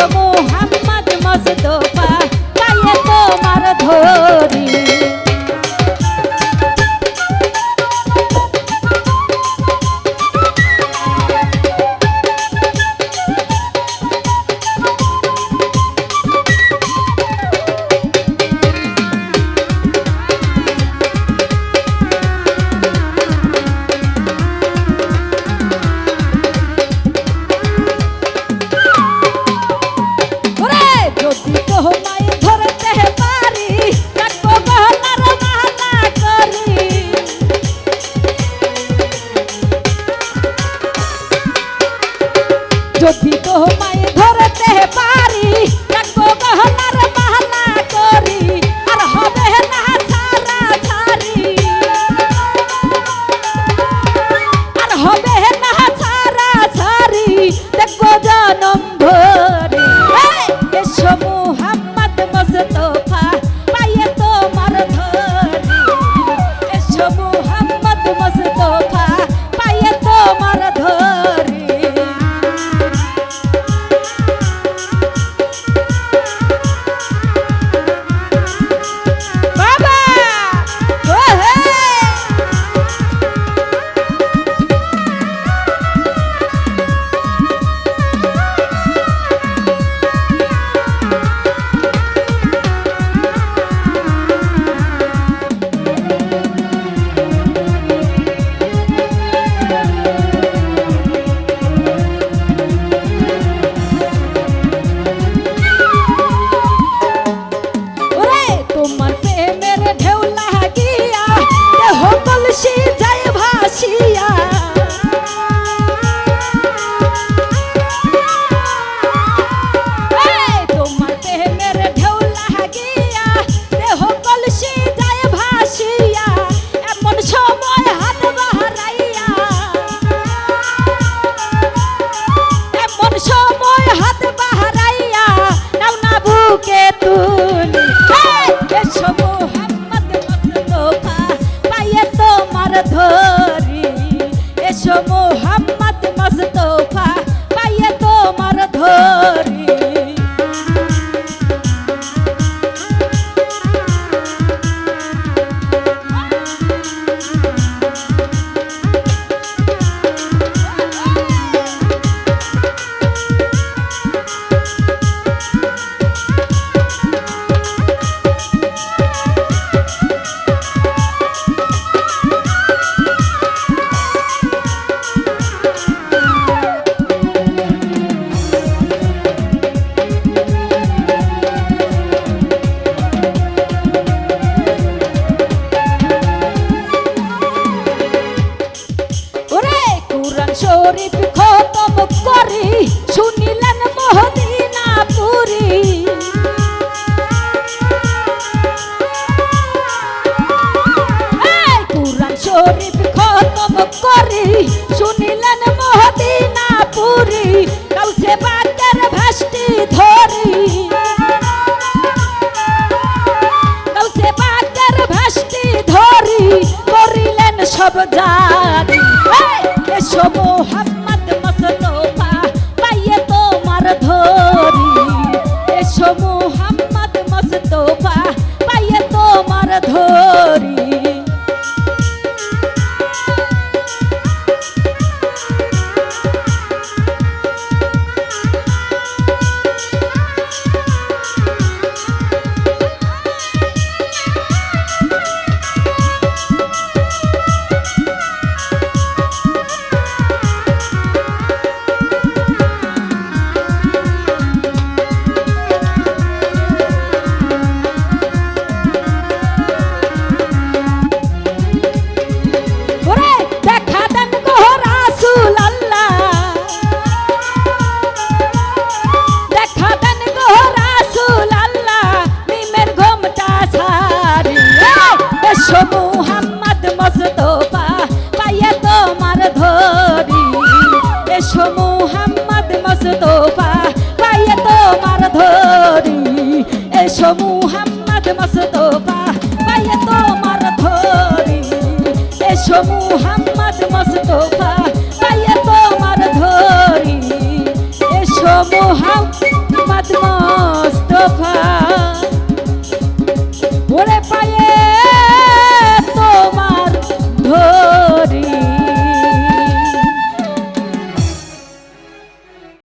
su. जो भी तो हम গরিব খতম করি, শুনিলেন মহদিনা পুরী। কুরান শরীফ খতম করি, শুনিলেন মহদিনা পুরী। কাউসে বাজার ভাষ্টি ধরি। কাউসে বাজার ভাষ্টি ধরি, করিলেন সব জানি এই, এসো মুহাম্মদ মুস্তফা, পাইয়া তোমার ধরি। এসো মুহাম্মদ মুস্তফা, পাইয়া তোমার ধরি। এসো মুহাম্মদ মুস্তফা, পাইয়া তোমার ধরি। এসো মুহাম্মদ মুস্তফা।